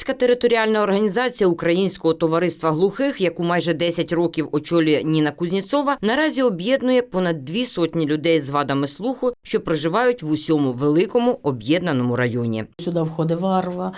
Громадська територіальна організація Українського товариства глухих, яку майже 10 років очолює Ніна Кузніцова, наразі об'єднує понад дві сотні людей з вадами слуху, що проживають в усьому великому об'єднаному районі. Сюди входить Варва,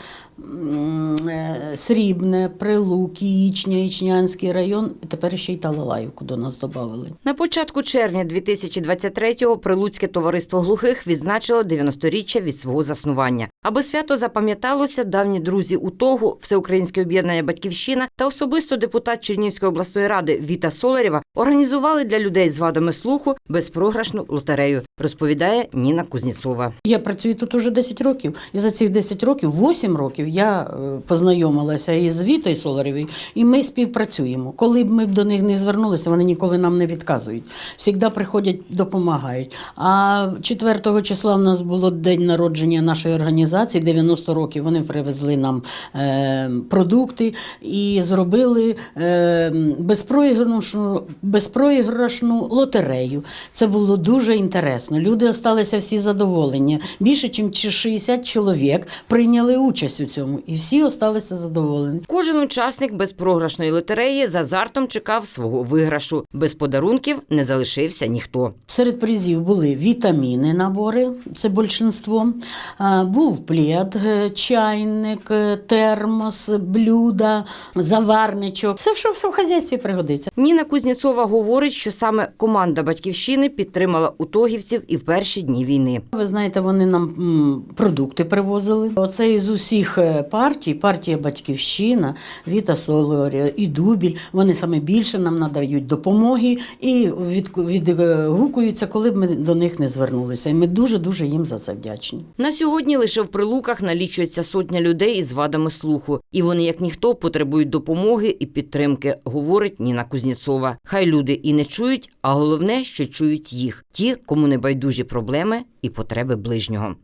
е, Срібне, Прилук, Яїчня, Ічнянський район, тепер ще й Талалаївку до нас додали. На початку червня 2023-го Прилуцьке товариство глухих відзначило 90-річчя від свого заснування. Аби свято запам'яталося, давні друзі УТОГу, Всеукраїнське об'єднання Батьківщина та особисто депутат Чернівської обласної ради Віта Соларєва організували для людей з вадами слуху безпрограшну лотерею, розповідає Ніна Кузніцова. Я працюю тут уже 10 років, і за цих 10 років, 8 років, я е, познайомилася із Вітою Соларєвою, і ми співпрацюємо. Коли б ми до них не звернулися, вони ніколи нам не відказують. Всігда приходять, допомагають. А 4 числа в нас було день народження нашої організації, 90 років. Вони привезли нам продукти і зробили е, безпроіграшну, безпроіграшну лотерею. Це було дуже інтересно. Люди залишилися всі задоволені. Більше, ніж 60 чоловік прийняли участь у цьому, і всі залишилися задоволені. Кожен учасник безпрограшної лотереї з азартом чекав свого виграшу. Без подарунків не залишився ніхто. Серед призів були вітаміни набори, це більшинство. Був плід, е, чайник, е, термос, блюда, заварничок. Все, що все в хазяйстві пригодиться. Ніна Кузніцова говорить, що саме команда батьківщини підтримала утогівців і в перші дні війни. Ви знаєте, вони нам продукти привозили. Оце із усіх е, партій, партія Батьківщина, Віта Солорія і Дубіль. Вони саме більше нам надають допомоги і відгукуються, коли б ми до них не звернулися. І ми дуже дуже їм за це вдячні. На сьогодні лише в прилуках налічується сотня людей із вадами слуху, і вони, як ніхто, потребують допомоги і підтримки, говорить Ніна Кузнєцова. Хай люди і не чують, а головне, що чують їх, ті, кому не байдужі проблеми і потреби ближнього.